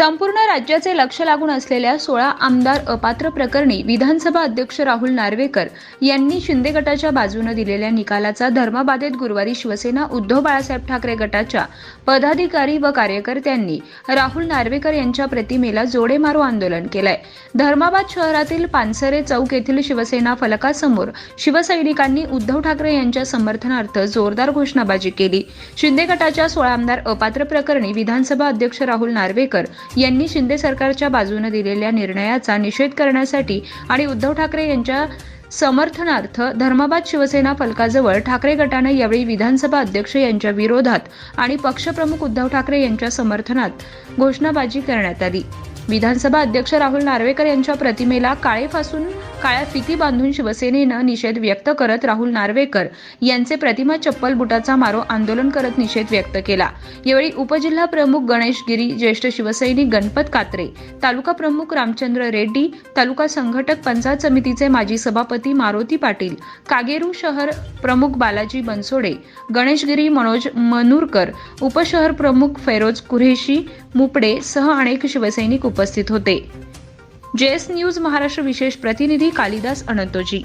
संपूर्ण राज्याचे लक्ष लागून असलेल्या सोळा आमदार अपात्र प्रकरणी विधानसभा अध्यक्ष राहुल नार्वेकर यांनी शिंदे गटाच्या बाजूने दिलेल्या निकालाचा धर्माबाधित गुरुवारी शिवसेना उद्धव बाळासाहेब ठाकरे गटाच्या पदाधिकारी व कार्यकर्त्यांनी राहुल नार्वेकर यांच्या प्रतिमेला जोडे मारो आंदोलन केलंय. धर्माबाद शहरातील पानसरे चौक येथील शिवसेना फलकासमोर शिवसैनिकांनी उद्धव ठाकरे यांच्या समर्थनार्थ जोरदार घोषणाबाजी केली. शिंदे गटाच्या सोळा आमदार अपात्र प्रकरणी विधानसभा अध्यक्ष राहुल नार्वेकर यांनी शिंदे सरकारच्या बाजूने दिलेल्या निर्णयाचा निषेध करण्यासाठी आणि उद्धव ठाकरे यांच्या समर्थनार्थ धर्माबाद शिवसेना फलकाजवळ ठाकरे गटाने यावेळी विधानसभा अध्यक्ष यांच्या विरोधात आणि पक्षप्रमुख उद्धव ठाकरे यांच्या समर्थनात घोषणाबाजी करण्यात आली. विधानसभा अध्यक्ष राहुल नार्वेकर यांच्या प्रतिमेला काळे फासून काळ्या फिती बांधून शिवसेनेनं निषेध व्यक्त करत राहुल नार्वेकर यांचे प्रतिमा चप्पल बुटाचा मारो आंदोलन करत निषेध व्यक्त केला. यावेळी उपजिल्हा प्रमुख गणेश गिरी ज्येष्ठ शिवसैनिक गणपत कात्रे तालुका प्रमुख रामचंद्र रेड्डी तालुका संघटक पंचायत समितीचे माजी सभापती मारुती पाटील कागेरू शहर प्रमुख बालाजी बनसोडे गणेशगिरी मनोज मनूरकर उपशहर प्रमुख फैरोज कुरेशी मुपडे सह अनेक शिवसैनिक उपस्थित होते. जेएस न्यूज महाराष्ट्र विशेष प्रतिनिधी कालिदास अनंतोजी.